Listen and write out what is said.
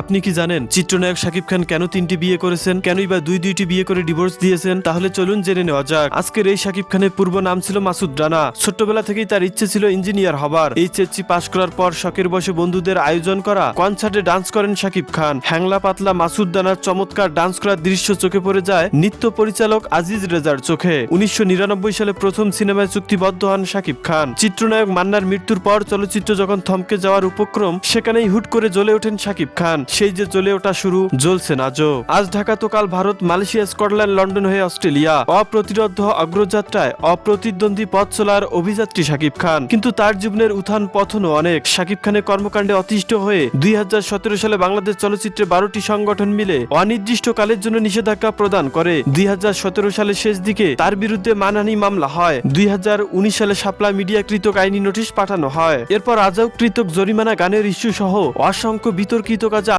আপনি কি জানেন চিত্রনায়ক শাকিব খান কেন তিনটি বিয়ে করেছেন? কেনই বা দুই দুইটি বিয়ে করে ডিভোর্স দিয়েছেন? তাহলে চলুন জেনে নেওয়া যাক। আজকের এই শাকিব খানের পূর্ব নাম ছিল মাসুদ রানা। ছোট্টবেলা থেকেই তার ইচ্ছে ছিল ইঞ্জিনিয়ার হবার। এইচএসসি পাশ করার পর শখের বসে বন্ধুদের আয়োজন করা কনসার্টে ডান্স করেন শাকিব খান। হ্যাংলা পাতলা মাসুদ রানার চমৎকার ডান্স করার দৃশ্য চোখে পড়ে যায় নৃত্য পরিচালক আজিজ রেজার চোখে। উনিশশো নিরানব্বই সালে প্রথম সিনেমায় চুক্তিবদ্ধ হন শাকিব খান। চিত্রনায়ক মান্নার মৃত্যুর পর চলচ্চিত্র যখন থমকে যাওয়ার উপক্রম, সেখানেই হুট করে জ্বলে ওঠেন শাকিব খান। সেই যে জ্বলে ওঠা শুরু, জ্বলছে নাজো আজ ঢাকা তো কাল ভারত, মালয়েশিয়া, স্কটল্যান্ড, লন্ডন হয়ে অস্ট্রেলিয়া। অপ্রতিরোধ অগ্রযাত্রায় অপ্রতিদ্বন্দ্বী পথ চলার অভিযাত্রী শাকিব খান। কিন্তু তার জীবনের উত্থান পথনও অনেক। শাকিব খানের কর্মকাণ্ডে অতিষ্ঠ হয়ে দুই সালে বাংলাদেশ চলচ্চিত্রে বারোটি সংগঠন মিলে অনির্দিষ্টকালের জন্য নিষেধাজ্ঞা প্রদান করে। দুই হাজার সতেরো সালের শেষ দিকে তার বিরুদ্ধে মানহানি মামলা হয়। দুই হাজার উনিশ সালে শাপলা মিডিয়া কৃতক আইনি নোটিশ পাঠানো হয়। এরপর আজও কৃতক জরিমানা, গানের ইস্যু সহ অসংখ্য বিতর্কিত কাজে